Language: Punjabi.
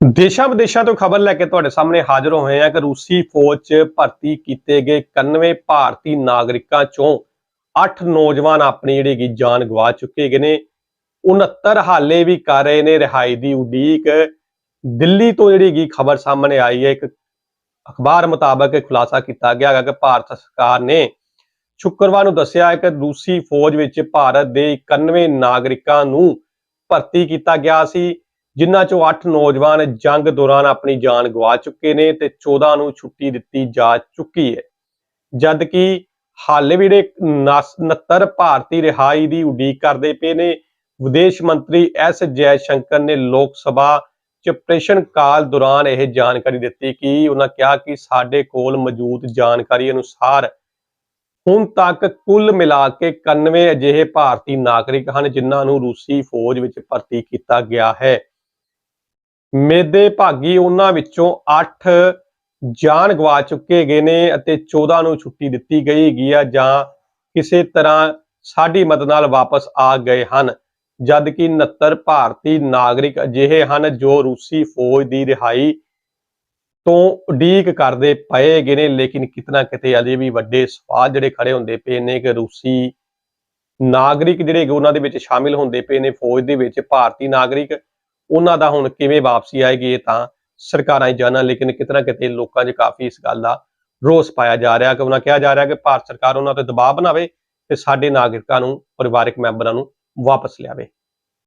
ਦੇਸ਼ਾਂ ਵਿਦੇਸ਼ਾਂ ਤੋਂ ਖਬਰ ਲੈ ਕੇ ਤੁਹਾਡੇ ਸਾਹਮਣੇ ਹਾਜ਼ਰ ਹੋਏ ਆ ਕਿ ਰੂਸੀ ਫੌਜ 'ਚ ਭਰਤੀ ਕੀਤੇ ਗਏ 91 ਭਾਰਤੀ ਨਾਗਰਿਕਾਂ ਚੋਂ 8 ਨੌਜਵਾਨ ਆਪਣੀ ਜਿਹੜੀ ਕਿ ਜਾਨ ਗਵਾ ਚੁੱਕੇ ਗਏ ਨੇ। 69 ਹਾਲੇ ਵੀ ਕਰ ਰਹੇ ਨੇ ਰਿਹਾਈ ਦੀ ਉਡੀਕ। ਦਿੱਲੀ ਤੋਂ ਜਿਹੜੀ ਕਿ ਖਬਰ ਸਾਹਮਣੇ ਆਈ ਹੈ, ਇੱਕ ਅਖਬਾਰ ਮੁਤਾਬਕ ਖੁਲਾਸਾ ਕੀਤਾ ਗਿਆ ਹੈ ਕਿ ਭਾਰਤ ਸਰਕਾਰ ਨੇ ਸ਼ੁੱਕਰਵਾਰ ਨੂੰ ਦੱਸਿਆ ਹੈ ਕਿ ਰੂਸੀ ਫੌਜ ਵਿੱਚ ਭਾਰਤ ਦੇ 91 ਨਾਗਰਿਕਾਂ ਨੂੰ ਭਰਤੀ ਕੀਤਾ ਗਿਆ ਸੀ। ਜਿਨ੍ਹਾਂ ਚੋਂ 8 ਨੌਜਵਾਨ ਜੰਗ ਦੌਰਾਨ ਆਪਣੀ ਜਾਨ ਗਵਾ ਚੁੱਕੇ ਨੇ ਤੇ 14 ਨੂੰ ਛੁੱਟੀ ਦਿੱਤੀ ਜਾ ਚੁੱਕੀ ਹੈ। ਜਦ ਕਿ ਹਾਲੇ ਵੀ ਜਿਹੜੇ 69 ਭਾਰਤੀ ਰਿਹਾਈ ਦੀ ਉਡੀਕ ਕਰਦੇ ਪਏ ਨੇ, ਵਿਦੇਸ਼ ਮੰਤਰੀ ਐਸ ਜੈ ਸ਼ੰਕਰ ਨੇ ਲੋਕ ਸਭਾ ਚ ਪ੍ਰਸ਼ਨ ਕਾਲ ਦੌਰਾਨ ਇਹ ਜਾਣਕਾਰੀ ਦਿੱਤੀ ਕਿ ਉਹਨਾਂ ਕਿਹਾ ਕਿ ਸਾਡੇ ਕੋਲ ਮੌਜੂਦ ਜਾਣਕਾਰੀ ਅਨੁਸਾਰ ਹੁਣ ਤੱਕ ਕੁੱਲ ਮਿਲਾ ਕੇ 91 ਅਜਿਹੇ ਭਾਰਤੀ ਨਾਗਰਿਕ ਹਨ ਜਿਨ੍ਹਾਂ ਨੂੰ ਰੂਸੀ ਫੌਜ ਵਿੱਚ ਭਰਤੀ ਕੀਤਾ ਗਿਆ ਹੈ। ਮੇਦੇ ਭਾਗੀ ਉਹਨਾਂ ਵਿੱਚੋਂ 8 ਜਾਨ ਗਵਾ ਚੁੱਕੇ ਗਏ ਨੇ ਅਤੇ 14 ਨੂੰ ਛੁੱਟੀ ਦਿੱਤੀ ਗਈ ਹੈਗੀ ਆ ਜਾਂ ਕਿਸੇ ਤਰ੍ਹਾਂ ਸਾਡੀ ਮਦਦ ਨਾਲ ਵਾਪਸ ਆ ਗਏ ਹਨ। ਜਦ ਕਿ 69 ਭਾਰਤੀ ਨਾਗਰਿਕ ਅਜਿਹੇ ਹਨ ਜੋ ਰੂਸੀ ਫੌਜ ਦੀ ਰਿਹਾਈ ਤੋਂ ਉਡੀਕ ਕਰਦੇ ਪਏ ਗਏ ਨੇ, ਲੇਕਿਨ ਕਿਤਨਾ ਕਿਤੇ ਅਜੇ ਵੀ ਵੱਡੇ ਸਵਾਲ ਜਿਹੜੇ ਖੜੇ ਹੁੰਦੇ ਪਏ ਨੇ ਕਿ ਰੂਸੀ ਨਾਗਰਿਕ ਜਿਹੜੇ ਉਹਨਾਂ ਦੇ ਵਿੱਚ ਸ਼ਾਮਿਲ ਹੁੰਦੇ ਪਏ ਨੇ, ਫੌਜ ਦੇ ਵਿੱਚ ਭਾਰਤੀ ਨਾਗਰਿਕ ਉਹਨਾਂ ਦਾ ਹੁਣ ਕਿਵੇਂ ਵਾਪਸੀ ਆਏਗੀ ਇਹ ਤਾਂ ਸਰਕਾਰਾਂ ਹੀ ਜਾਣਨ, ਲੇਕਿਨ ਕਿਤਨਾ ਕਿਤੇ ਲੋਕਾਂ 'ਚ ਕਾਫੀ ਇਸ ਗੱਲ ਦਾ ਰੋਸ ਪਾਇਆ ਜਾ ਰਿਹਾ ਕਿ ਉਹਨਾਂ ਕਿਹਾ ਜਾ ਰਿਹਾ ਕਿ ਭਾਰਤ ਸਰਕਾਰ ਉਹਨਾਂ ਤੇ ਦਬਾਅ ਬਣਾਵੇ ਤੇ ਸਾਡੇ ਨਾਗਰਿਕਾਂ ਨੂੰ, ਪਰਿਵਾਰਕ ਮੈਂਬਰਾਂ ਨੂੰ ਵਾਪਸ ਲਿਆਵੇ।